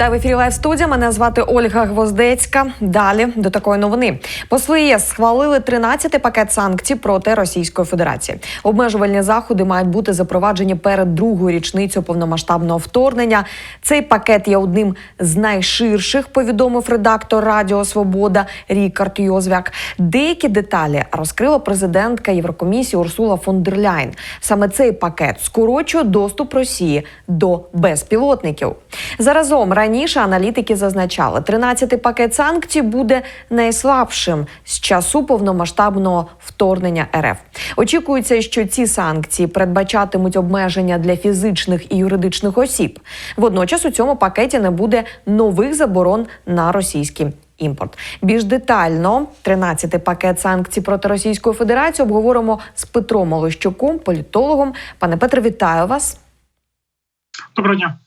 Вітаю в ефірі Лайв студія. Мене звати Ольга Гвоздецька. Далі до такої новини. Посли ЄС схвалили 13-й пакет санкцій проти Російської Федерації. Обмежувальні заходи мають бути запроваджені перед другою річницею повномасштабного вторгнення. Цей пакет є одним з найширших. Повідомив редактор Радіо Свобода Рікард Йозвяк. Деякі деталі розкрила президентка Єврокомісії Урсула фон дер Ляйн. Саме цей пакет скорочує доступ Росії до безпілотників. Заразом раніше аналітики зазначали, 13-й пакет санкцій буде найслабшим з часу повномасштабного вторгнення РФ. Очікується, що ці санкції передбачатимуть обмеження для фізичних і юридичних осіб. Водночас у цьому пакеті не буде нових заборон на російський імпорт. Більш детально 13-й пакет санкцій проти Російської Федерації обговоримо з Петром Олещуком, політологом. Пане Петре, вітаю вас. Доброго дня.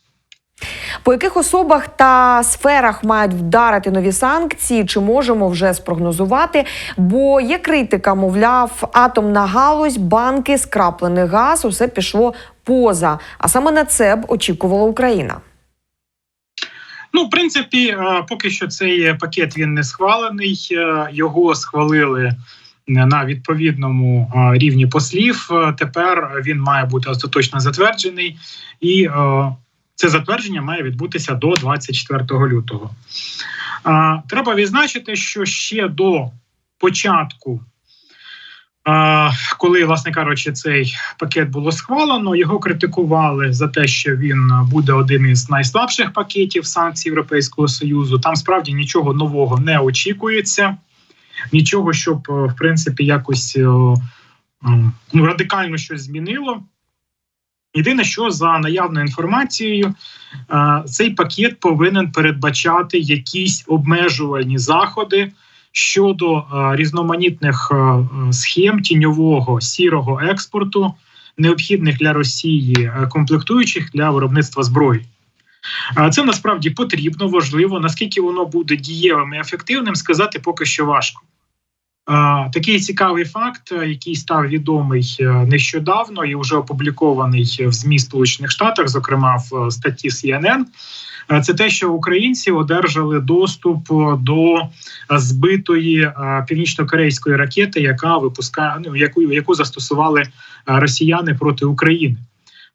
По яких особах та сферах мають вдарити нові санкції? Чи можемо вже спрогнозувати? Бо є критика, мовляв, атомна галузь, банки, скраплений газ, усе пішло поза. А саме на це б очікувала Україна. Ну, в принципі, е, поки що цей пакет він не схвалений. Е, Його схвалили на відповідному е, рівні послів. Е, Тепер він має бути остаточно затверджений, і е, це затвердження має відбутися до 24 лютого. Е, Треба відзначити, що ще до початку. Е, Коли, власне кажучи, цей пакет було схвалено, його критикували за те, що він буде один із найслабших пакетів санкцій Європейського союзу. Там справді нічого нового не очікується, нічого, щоб е, в принципі якось е, ну, радикально щось змінило. Єдине, що за наявною інформацією, е, цей пакет повинен передбачати якісь обмежувальні заходи щодо е, різноманітних е, схем тіньового сірого експорту, необхідних для Росії комплектуючих для виробництва зброї. Це насправді потрібно, важливо. Наскільки воно буде дієвим і ефективним, сказати поки що важко. Е, Такий цікавий факт, е, який став відомий е, нещодавно і вже опублікований в ЗМІ Сполучених Штатах, зокрема в статті CNN, це те, що українці одержали доступ до збитої північно-корейської ракети, яка випускає ну, яку, яку застосували росіяни проти України.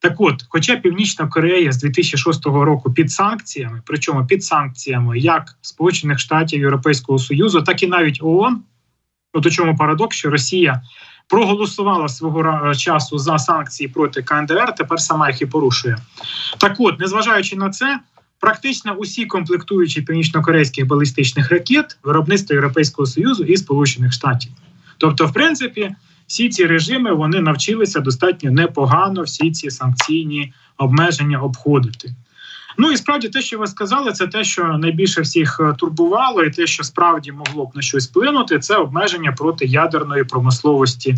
Так от, хоча Північна Корея з 2006 року під санкціями, причому під санкціями як Сполучених Штатів Європейського Союзу, так і навіть ООН, от у чому парадокс, що Росія проголосувала свого часу за санкції проти КНДР, тепер сама їх і порушує. Так от, незважаючи на це, практично усі комплектуючі північно-корейських балістичних ракет виробництва Європейського Союзу і Сполучених Штатів. Тобто, в принципі, всі ці режими вони навчилися достатньо непогано всі ці санкційні обмеження обходити. Ну і справді те, що ви сказали, це те, що найбільше всіх е, турбувало, і те, що справді могло б на щось вплинути, це обмеження проти ядерної промисловості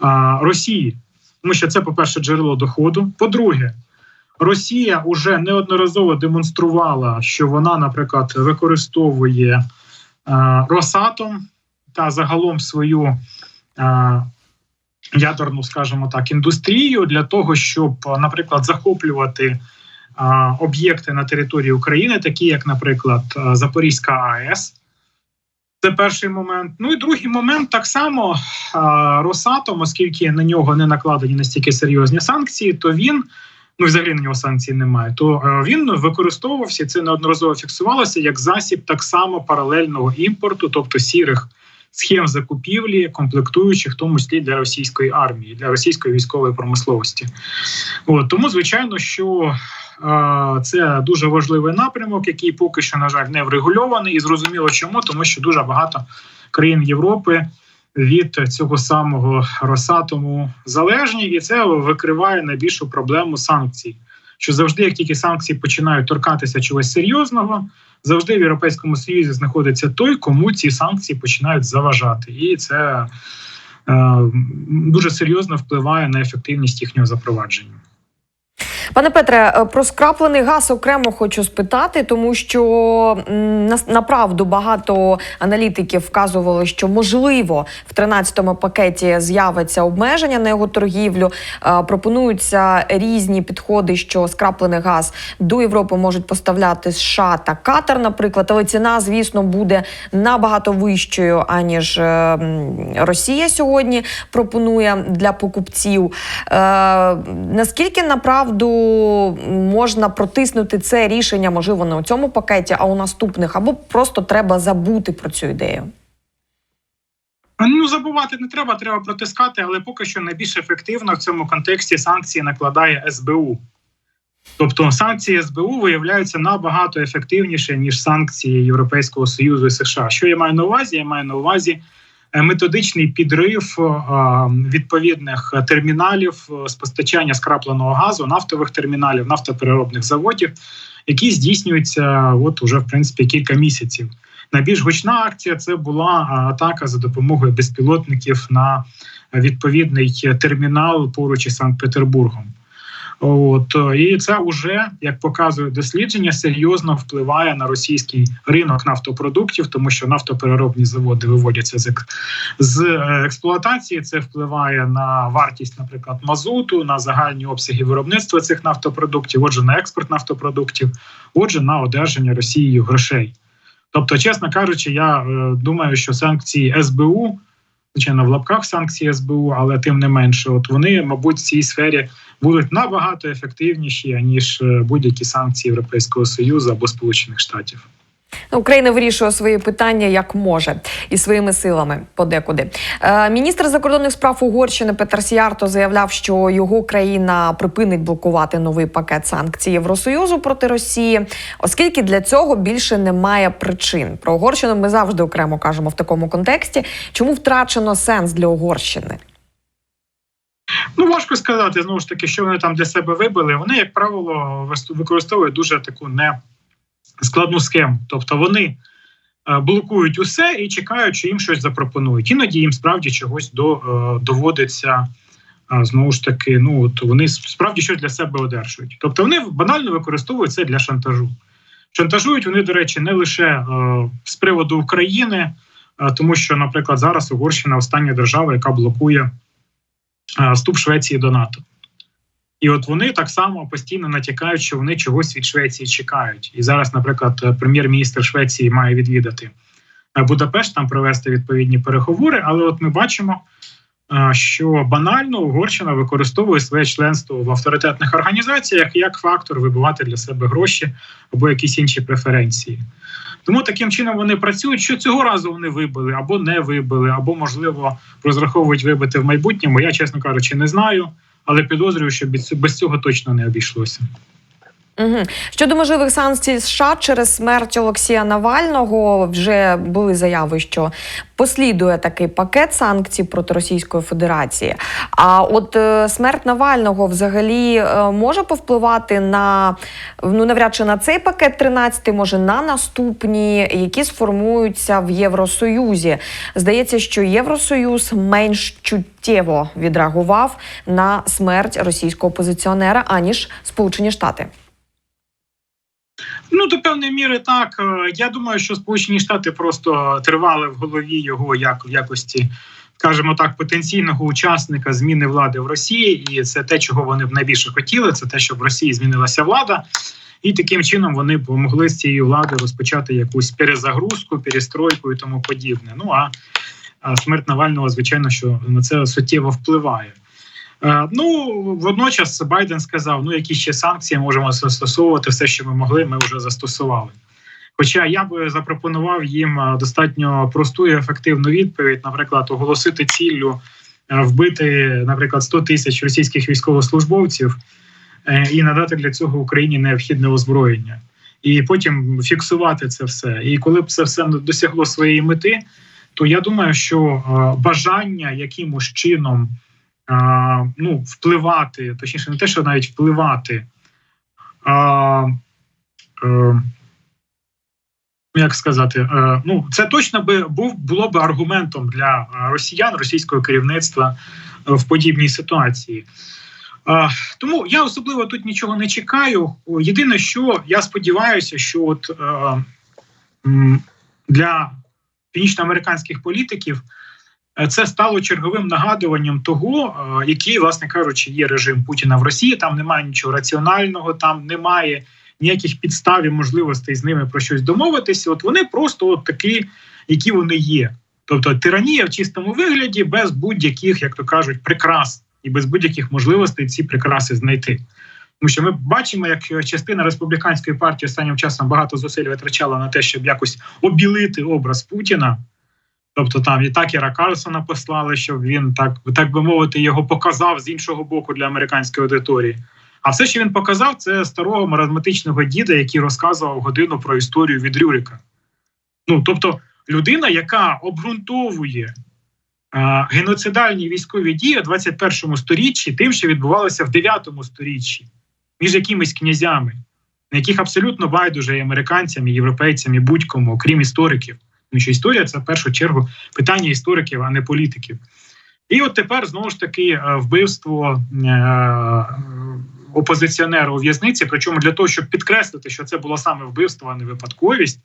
а, Росії. Тому що це, по-перше, джерело доходу. По-друге, Росія вже неодноразово демонструвала, що вона, наприклад, використовує а, Росатом та загалом свою а, ядерну, скажімо так, індустрію для того, щоб, наприклад, захоплювати об'єкти на території України, такі як, наприклад, Запорізька АЕС. Це перший момент. Ну і другий момент так само Росатом, оскільки на нього не накладені настільки серйозні санкції, то він. Ну, взагалі на нього санкцій немає. То е, він використовувався це неодноразово фіксувалося як засіб так само паралельного імпорту, тобто сірих схем закупівлі, комплектуючих, в тому числі для російської армії, для російської військової промисловості. От тому, звичайно, що е, це дуже важливий напрямок, який поки що, на жаль, не врегульований, і зрозуміло, чому, тому що дуже багато країн Європи. Від цього самого Росатому залежні, і це викриває найбільшу проблему санкцій. Що завжди, як тільки санкції починають торкатися чогось серйозного, завжди в Європейському Союзі знаходиться той, кому ці санкції починають заважати, і це е, дуже серйозно впливає на ефективність їхнього запровадження. Пане Петре, е, про скраплений газ окремо хочу спитати, тому що направду багато аналітиків вказували, що можливо в 13-му пакеті з'явиться обмеження на його торгівлю. Е, Пропонуються різні підходи, що скраплений газ до Європи можуть поставляти США та Катар, наприклад, але ціна, звісно, буде набагато вищою аніж е, Росія сьогодні пропонує для покупців. Наскільки направду можна протиснути це рішення, можливо, не у цьому пакеті, а у наступних, або просто треба забути про цю ідею? Ну забувати не треба, треба протискати, але поки що найбільш ефективно в цьому контексті санкції накладає СБУ. Тобто санкції СБУ виявляються набагато ефективніше, ніж санкції Європейського Союзу і США. Що я маю на увазі? Я маю на увазі методичний підрив е, відповідних терміналів е, з постачання скрапленого газу, нафтових терміналів, нафтопереробних заводів, які здійснюються от уже в принципі кілька місяців. Найбільш гучна акція це була атака за допомогою безпілотників на відповідний термінал поруч із Санкт-Петербургом. От е, і це вже як показує дослідження, серйозно впливає на російський ринок нафтопродуктів, тому що нафтопереробні заводи виводяться з, з е, експлуатації. Це впливає на вартість, наприклад, мазуту, на загальні обсяги виробництва цих нафтопродуктів, отже, на експорт нафтопродуктів, отже, на одержання Росією грошей. Тобто, чесно кажучи, я е, думаю, що санкції СБУ, звичайно, в лапках санкції СБУ, але тим не менше, от вони, мабуть, в цій сфері будуть набагато ефективніші ніж е, будь-які санкції Європейського союзу або Сполучених Штатів. Україна вирішує свої питання як може і своїми силами подекуди. Е, міністр закордонних справ Угорщини Петер Сіярто заявляв, що його країна припинить блокувати новий пакет санкцій Євросоюзу проти Росії, оскільки для цього більше немає причин. Про Угорщину ми завжди окремо кажемо в такому контексті. Чому втрачено сенс для Угорщини? Ну важко сказати знову ж таки, що вони там для себе вибили. Вони, як правило, використовують дуже таку не складну схему. Тобто вони е, блокують усе і чекають, що їм щось запропонують. Іноді їм справді чогось до, е, доводиться. е, Знову ж таки, ну от вони справді щось для себе одержують. Тобто вони банально використовують це для шантажу. Шантажують вони, до речі, не лише е, з приводу України, е, тому що, наприклад, зараз Угорщина остання держава, яка блокує е, вступ Швеції до НАТО. І от вони так само постійно натякають, що вони чогось від Швеції чекають. І зараз, наприклад, прем'єр-міністр Швеції має відвідати е, Будапешт, там провести відповідні переговори. Але от ми бачимо, е, що банально Угорщина використовує своє членство в авторитетних організаціях як фактор вибивати для себе гроші або якісь інші преференції. Тому таким чином вони працюють, що цього разу вони вибили або не вибили, або можливо розраховують вибити в майбутньому. Я, чесно кажучи, не знаю, але підозрюю, що без цього- точно не обійшлося. Угу. Щодо можливих санкцій США через смерть Олексія Навального, вже були заяви, що послідує такий пакет санкцій проти Російської Федерації. А от е, смерть Навального взагалі е, може повпливати на ну навряд чи на цей пакет 13, може на наступні, які сформуються в Євросоюзі. Здається, що Євросоюз менш чуттєво відреагував на смерть російського опозиціонера аніж Сполучені Штати. Ну, до певної міри так. Е, Я думаю, що Сполучені Штати просто тривали в голові його як в якості, скажімо так, потенційного учасника зміни влади в Росії, і це те, чого вони б найбільше хотіли. Це те, щоб в Росії змінилася влада. І таким чином вони б могли з цієї влади розпочати якусь перезагрузку, перестройку і тому подібне. Ну а смерть Навального, звичайно, що на це суттєво впливає. Е, Ну водночас Байден сказав: ну які ще санкції можемо застосовувати, все, що ми могли, ми вже застосували. Хоча я би запропонував їм е, достатньо просту і ефективну відповідь, наприклад, оголосити ціллю е, вбити, наприклад, 100 тисяч російських військовослужбовців і надати для цього Україні необхідне озброєння, і потім фіксувати це все. І коли б це все досягло своєї мети, то я думаю, що бажання якимось чином ну, впливати, точніше, не те, що навіть впливати, а, е, як сказати, е, ну це точно би був було б аргументом для росіян, російського керівництва е, в подібній ситуації. Тому я особливо тут нічого не чекаю. Єдине, що я сподіваюся, що от е, для північноамериканських політиків це стало черговим нагадуванням того, е, який, власне кажучи, є режим Путіна в Росії. Там немає нічого раціонального, там немає ніяких підстав і можливостей з ними про щось домовитися. От вони просто от такі, які вони є. Тобто тиранія в чистому вигляді без будь-яких, як то кажуть, прикрас і без будь-яких можливостей ці прикраси знайти. Тому що ми бачимо, як частина республіканської партії останнім часом багато зусиль витрачала на те, щоб якось обілити образ Путіна. Тобто там і Такера Карлсона послали, щоб він так, так би мовити, його показав з іншого боку для американської аудиторії. А все, що він показав, це старого маразматичного діда, який розказував годину про історію від Рюрика. Ну тобто, людина, яка обґрунтовує е, геноцидальні військові дії у 21 сторіччі тим, що відбувалося в 9 сторіччі між якимись князями, на яких абсолютно байдуже і американцям, і європейцям, і будь-кому, окрім істориків. Що історія це в першу чергу питання істориків, а не політиків. І от тепер знову ж таки е, вбивство е, опозиціонера у в'язниці. Причому для того, щоб підкреслити, що це було саме вбивство, а не випадковість,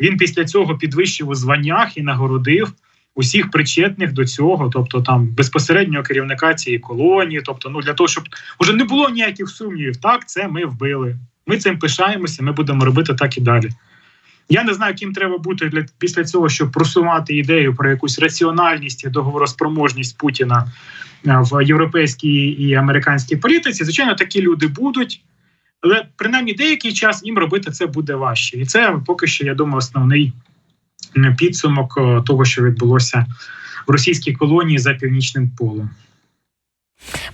він після цього підвищив у званнях і нагородив усіх причетних до цього, тобто там безпосереднього керівника цієї колонії, тобто, ну для того, щоб уже не було ніяких сумнівів. Так, це ми вбили. Ми цим пишаємося. Ми будемо робити так і далі. Я не знаю, ким треба бути для після цього, щоб просувати ідею про якусь раціональність і договороспроможність Путіна е, в європейській і американській політиці. Звичайно, такі люди будуть, але принаймні деякий час їм робити це буде важче, і це поки що я думаю, основний підсумок е, того, що відбулося в російській колонії за північним полем.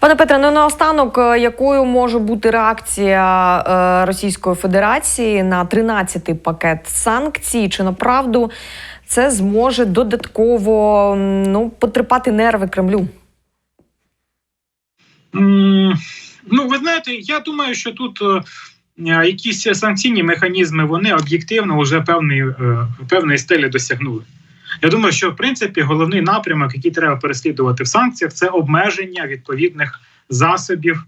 Пане Петре, ну наостанок, е, якою може бути реакція е, Російської Федерації на 13-й пакет санкцій? Чи направду це зможе додатково ну потріпати нерви Кремлю? Ну, ви знаєте, я думаю, що тут е, якісь санкційні механізми вони об'єктивно вже певної, е, певної стелі досягнули. Я думаю, що в принципі головний напрямок, який треба переслідувати в санкціях, це обмеження відповідних засобів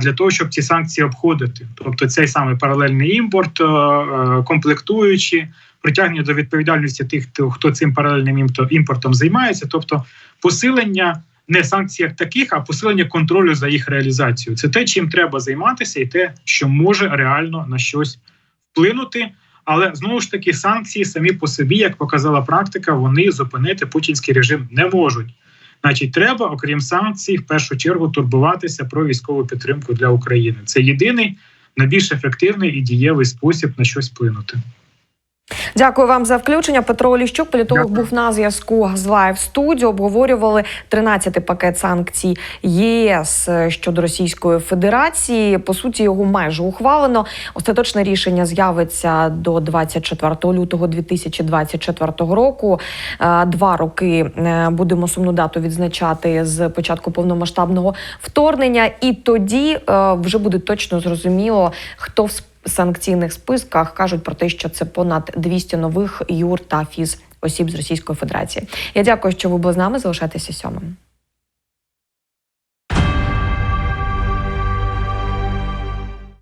для того, щоб ці санкції обходити. Тобто цей самий паралельний імпорт, е, е, комплектуючі, притягнення до відповідальності тих, хто- цим паралельним імпортом займається, тобто посилення не санкцій як таких, а посилення контролю за їх реалізацією. Це те, чим треба займатися, і те, що може реально на щось вплинути. Але знову ж таки, санкції самі по собі, як показала практика, вони зупинити путінський режим не можуть. Значить, треба, окрім санкцій, в першу чергу турбуватися про військову підтримку для України. Це єдиний найбільш ефективний і дієвий спосіб на щось вплинути. Дякую вам за включення. Петро Оліщук, політолог, Дякую. був на зв'язку з Live Studio. Обговорювали 13-й пакет санкцій ЄС щодо Російської Федерації. По суті, його майже ухвалено. Остаточне рішення з'явиться до 24 лютого 2024 року. Е, Два роки е, будемо сумну дату відзначати з початку повномасштабного вторгнення, і тоді е, вже буде точно зрозуміло, хто в санкційних списках кажуть про те, що це понад 200 нових юр та фіз осіб з Російської Федерації. Я дякую, що ви були з нами. Залишайтеся сьомим.